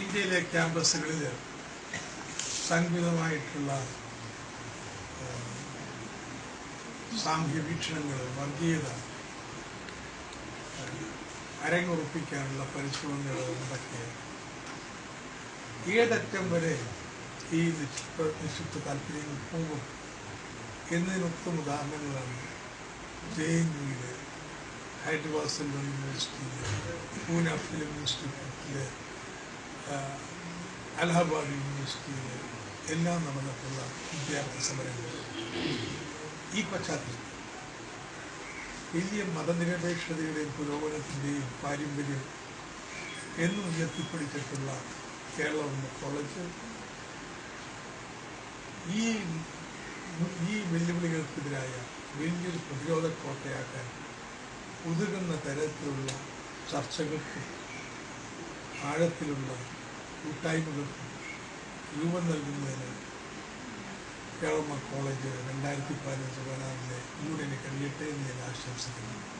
ഇന്ത്യയിലെ ക്യാമ്പസുകളിൽ സംഘിതമായിട്ടുള്ള സാമൂഹ്യ വീക്ഷണങ്ങൾ വർഗീയത അരങ്ങുറപ്പിക്കാനുള്ള പരിശ്രമങ്ങൾ നടക്കുക ഏതറ്റം വരെ ഈ നിക്ഷിപ്ത നിക്ഷിപ്ത താല്പര്യങ്ങൾ പോകും എന്നതിനൊത്തും ഉദാഹരണങ്ങളാണ് ജെ എൻ യുയിലെ ഹൈദരാബാദ് സെൻട്രൽ യൂണിവേഴ്സിറ്റിയിലെ പൂന ഫിലിം ഇൻസ്റ്റിറ്റ്യൂട്ടിലെ ആ, അലഹബാദ് യൂണിവേഴ്സിറ്റിയിലെ എല്ലാം നടന്നിട്ടുള്ള വിദ്യാർത്ഥി സമരങ്ങൾ ഈ പശ്ചാത്തലത്തിൽ വലിയ മതനിരപേക്ഷതയുടെയും പുരോഗമനത്തിന്റെയും പാരമ്പര്യം എന്നും ഉയർത്തിപ്പിടിച്ചിട്ടുള്ള കേരളം കോളേജ് ഈ ഈ വെല്ലുവിളികൾക്കെതിരായ വലിയൊരു പ്രതിരോധ കോട്ടയാക്കാൻ ഉതകുന്ന തരത്തിലുള്ള ചർച്ചകൾക്കും ആഴത്തിലുള്ള കൂട്ടായ്മകൾക്കും രൂപം നൽകുന്നതിന് കേരള കോളേജ് രണ്ടായിരത്തി പതിനഞ്ച് പതിനാറിലെ യൂണിയന് കഴിയട്ടെ എന്ന് ഞാൻ ആശംസിക്കുന്നു.